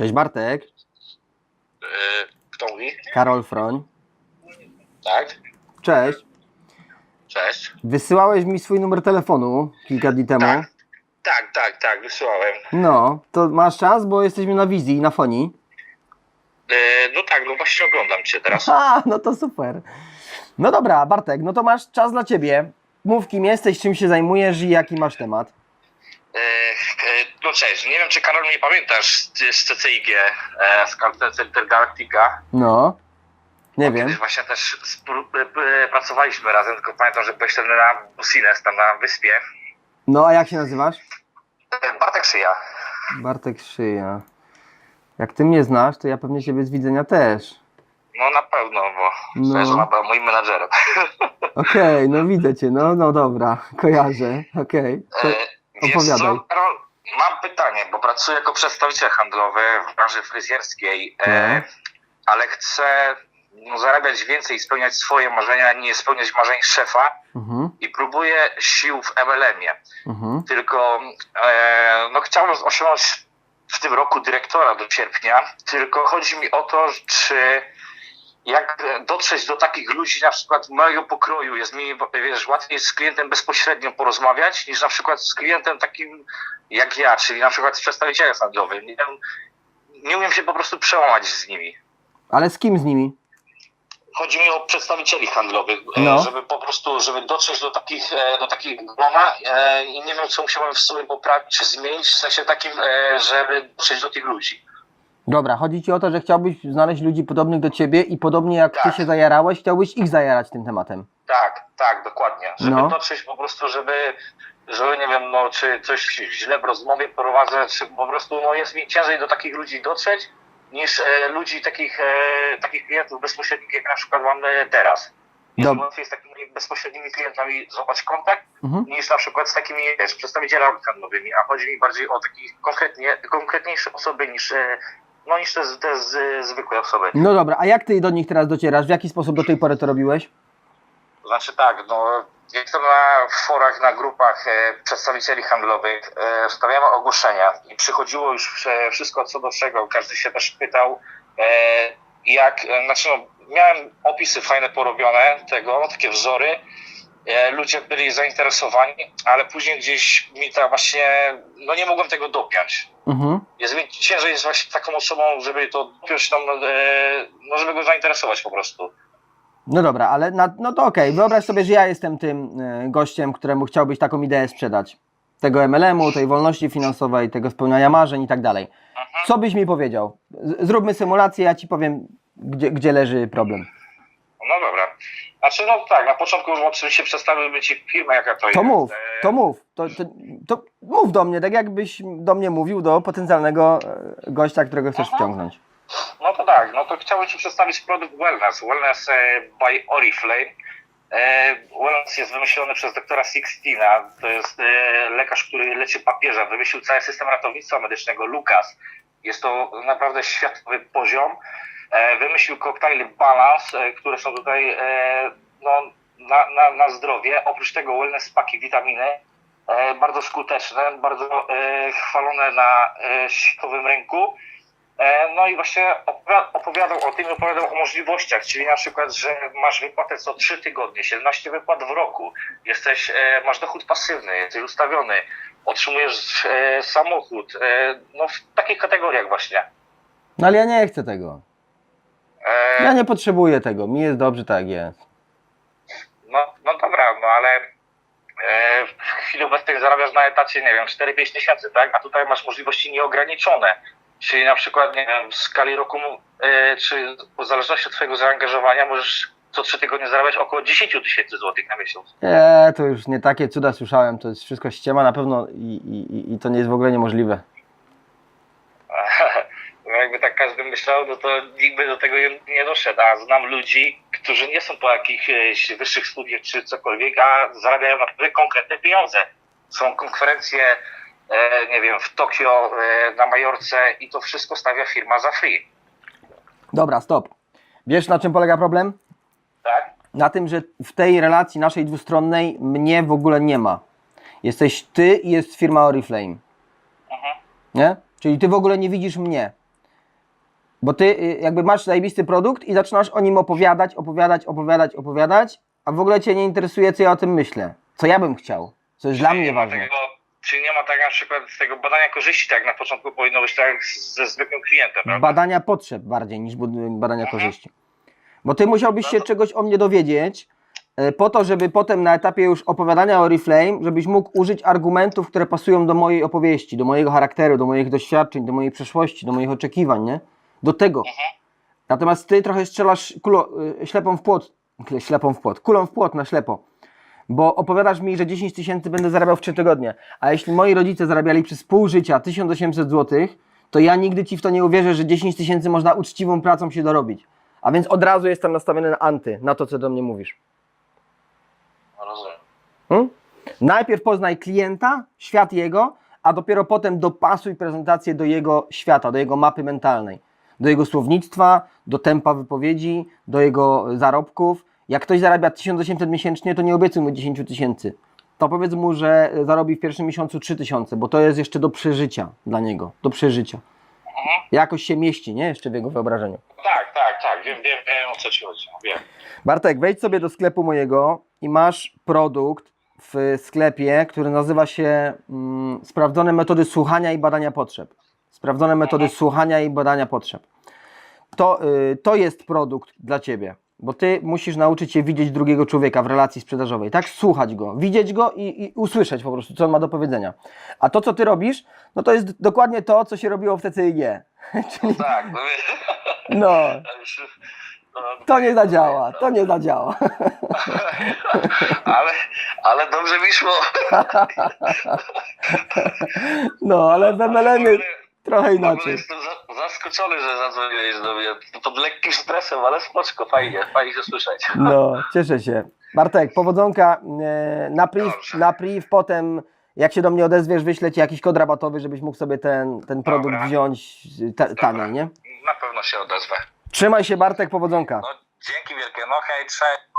Cześć Bartek, Yy, Kto mówi? Karol Froń. Tak? Cześć. Cześć. Wysyłałeś mi swój numer telefonu kilka dni temu. Tak. Tak, tak, tak, wysyłałem. No, to masz czas, bo jesteśmy na wizji, na fonii. Yy, no tak, no właśnie oglądam cię teraz. A, no to super. No dobra, Bartek, no to masz czas dla ciebie. Mów kim jesteś, czym się zajmujesz i jaki masz temat. Yy, yy, no cześć, nie wiem czy Karol mnie pamiętasz z, z CCIG, e, z Cartel Intergalactica. No, nie Kiedyś wiem. właśnie też e, e, pracowaliśmy razem, tylko pamiętam, że byłeś wtedy na Busines, tam na wyspie. No, a jak się nazywasz? E, Bartek Szyja. Bartek Szyja. Jak ty mnie znasz, to ja pewnie ciebie z widzenia też. No na pewno, bo No. żona była moim menadżerem. Okej, no widzę cię, no, no dobra, kojarzę, okej. To- E, Wiesz opowiadaj. co, mam pytanie, bo pracuję jako przedstawiciel handlowy w branży fryzjerskiej, e, No. ale chcę no, zarabiać więcej i spełniać swoje marzenia, nie spełniać marzeń szefa Mhm, i próbuję sił w MLM-ie. mhm. Tylko e, no, chciałbym osiągnąć w tym roku dyrektora do sierpnia, tylko chodzi mi o to, czy jak dotrzeć do takich ludzi na przykład mojego pokroju, jest mi, wiesz, łatwiej z klientem bezpośrednio porozmawiać, niż na przykład z klientem takim jak ja, czyli na przykład z przedstawicielem handlowym. Nie, nie umiem się po prostu przełamać z nimi. Ale z kim z nimi? Chodzi mi o przedstawicieli handlowych, e, No. żeby po prostu, żeby dotrzeć do takich, e, do takich grona e, i nie wiem, co musiałem w sobie poprawić, czy zmienić, w sensie takim, żeby dotrzeć do tych ludzi. Dobra, chodzi ci o to, że chciałbyś znaleźć ludzi podobnych do ciebie i podobnie jak ty Tak. się zajarałeś, chciałbyś ich zajarać tym tematem. Tak, tak, dokładnie. Żeby No. dotrzeć po prostu, żeby, żeby nie wiem, no, czy coś źle w rozmowie prowadzę, czy po prostu no, jest mi ciężej do takich ludzi dotrzeć, niż e, ludzi takich, e, takich klientów bezpośrednich, jak na przykład mam e, teraz. Jest łatwiej z takimi bezpośrednimi klientami złapać kontakt, Mhm. niż na przykład z takimi wiesz, przedstawicielami handlowymi, a chodzi mi bardziej o takich konkretnie, konkretniejsze osoby niż, e, no, niż te, te z, zwykłe osoby. No dobra, a jak ty do nich teraz docierasz? W jaki sposób do tej pory to robiłeś? Znaczy tak, no jestem na forach, na grupach e, przedstawicieli handlowych, e, wstawiamy ogłoszenia i przychodziło już e, wszystko co do czego, każdy się też pytał e, jak, e, znaczy no, miałem opisy fajne porobione tego, takie wzory, e, ludzie byli zainteresowani, ale później gdzieś mi ta właśnie, no nie mogłem tego dopiąć. Mhm. Jest mi ciężej jest właśnie taką osobą, żeby to dopiąć tam, e, no żeby go zainteresować po prostu. No dobra, ale na, no to okej, wyobraź sobie, że ja jestem tym e, gościem, któremu chciałbyś taką ideę sprzedać. Tego MLM-u, tej wolności finansowej, tego spełniania marzeń i tak dalej. Co byś mi powiedział? Zróbmy symulację, ja ci powiem, gdzie, gdzie leży problem. No dobra. Znaczy, no tak, na początku już oczywiście przedstawiłbym Ci firmę, jaka to, To jest. mów, E, to mów, to, to, to mów do mnie, tak jakbyś do mnie mówił, do potencjalnego e, gościa, którego chcesz Aha. wciągnąć. No to tak, no to chciałbym Ci przedstawić produkt Wellness. Wellness e, by Oriflame. Wellness jest wymyślony przez doktora Sixtina. To jest lekarz, który leczy papieża. Wymyślił cały system ratownictwa medycznego, Lucas. Jest to naprawdę światowy poziom. E, wymyślił koktajly Balance, e, które są tutaj e, no, na, na, na zdrowie. Oprócz tego Wellness paki, witaminy. Bardzo skuteczne, bardzo chwalone na światowym rynku. No i właśnie opowiadał, o tym, opowiadał o możliwościach, czyli na przykład, że masz wypłatę co 3 tygodnie, 17 wypłat w roku, jesteś, masz dochód pasywny, jesteś ustawiony, otrzymujesz samochód, no w takich kategoriach właśnie. No ale ja nie chcę tego. Ja nie potrzebuję tego, mi jest dobrze tak jest. No, no dobra, no ale e, w chwili obecnej zarabiasz na etacie, nie wiem, 4-5 tysięcy, tak? A tutaj masz możliwości nieograniczone. Czyli na przykład, nie wiem, w skali roku, e, czy w zależności od twojego zaangażowania możesz co 3 tygodnie zarabiać około 10 tysięcy złotych na miesiąc. Nie, to już nie takie cuda słyszałem, to jest wszystko ściema na pewno i, i, i to nie jest w ogóle niemożliwe. No jakby tak każdy myślał, no to nikt by do tego nie doszedł. A znam ludzi, którzy nie są po jakichś wyższych studiach czy cokolwiek, a zarabiają naprawdę konkretne pieniądze. Są konferencje, e, nie wiem, w Tokio, e, na Majorce i to wszystko stawia firma za free. Dobra, stop. Wiesz na czym polega problem? Tak? Na tym, że w tej relacji naszej dwustronnej mnie w ogóle nie ma. Jesteś ty i jest firma Oriflame. Mhm. Nie? Czyli ty w ogóle nie widzisz mnie. Bo ty y, jakby masz zajebisty produkt i zaczynasz o nim opowiadać, opowiadać, opowiadać, opowiadać, a w ogóle cię nie interesuje, co ja o tym myślę. Co ja bym chciał. Co jest dla mnie ważne. Tego, czyli nie ma tak na przykład tego badania korzyści, tak na początku powinno być tak ze zwykłym klientem, prawda? Badania potrzeb bardziej niż badania Mhm. korzyści. Bo ty musiałbyś No się to- czegoś o mnie dowiedzieć, e, po to, żeby potem na etapie już opowiadania o Reflame, żebyś mógł użyć argumentów, które pasują do mojej opowieści, do mojego charakteru, do moich doświadczeń, do mojej przeszłości, do moich oczekiwań, nie? Do tego. Mhm. Natomiast ty trochę strzelasz kulo, y, ślepą w płot, ślepą w płot, kulą w płot na ślepo. Bo opowiadasz mi, że 10 tysięcy będę zarabiał w 3 tygodnie. A jeśli moi rodzice zarabiali przez pół życia 1800 zł, to ja nigdy ci w to nie uwierzę, że 10 tysięcy można uczciwą pracą się dorobić. A więc od razu jestem nastawiony na anty, na to, co do mnie mówisz. Rozumiem. Hmm? Najpierw poznaj klienta, świat jego, a dopiero potem dopasuj prezentację do jego świata, do jego mapy mentalnej, do jego słownictwa, do tempa wypowiedzi, do jego zarobków. Jak ktoś zarabia 1800 miesięcznie, to nie obiecuj mu 10 tysięcy. To powiedz mu, że zarobi w pierwszym miesiącu 3000, bo to jest jeszcze do przeżycia dla niego, do przeżycia. Mhm. Jakoś się mieści, nie? Jeszcze w jego wyobrażeniu. Tak, tak, tak, wiem, wiem, wiem o co ci chodzi, wiem. Bartek, wejdź sobie do sklepu mojego i masz produkt w sklepie, który nazywa się mm, Sprawdzone metody słuchania i badania potrzeb. Sprawdzone metody słuchania i badania potrzeb. To, y, to jest produkt dla Ciebie, bo Ty musisz nauczyć się widzieć drugiego człowieka w relacji sprzedażowej, tak? Słuchać go, widzieć go i, i usłyszeć po prostu, co on ma do powiedzenia. A to, co Ty robisz, no to jest dokładnie to, co się robiło w TCIG. Czyli, Tak, no no, No, to nie zadziała, to nie zadziała. ale, ale dobrze mi szło. No, ale w MLM-ie trochę inaczej. jestem za, zaskoczony, że zadzwoniłeś do mnie. Pod lekkim stresem, ale spoczko, fajnie, fajnie się słyszeć. No, cieszę się. Bartek, powodzonka e, na priv, na priv, potem jak się do mnie odezwiesz, wyślę Ci jakiś kod rabatowy, żebyś mógł sobie ten, ten produkt Dobra. wziąć ta, taniej, nie? Na pewno się odezwę. Trzymaj się Bartek, powodzonka. No, dzięki wielkie, no hej, cześć.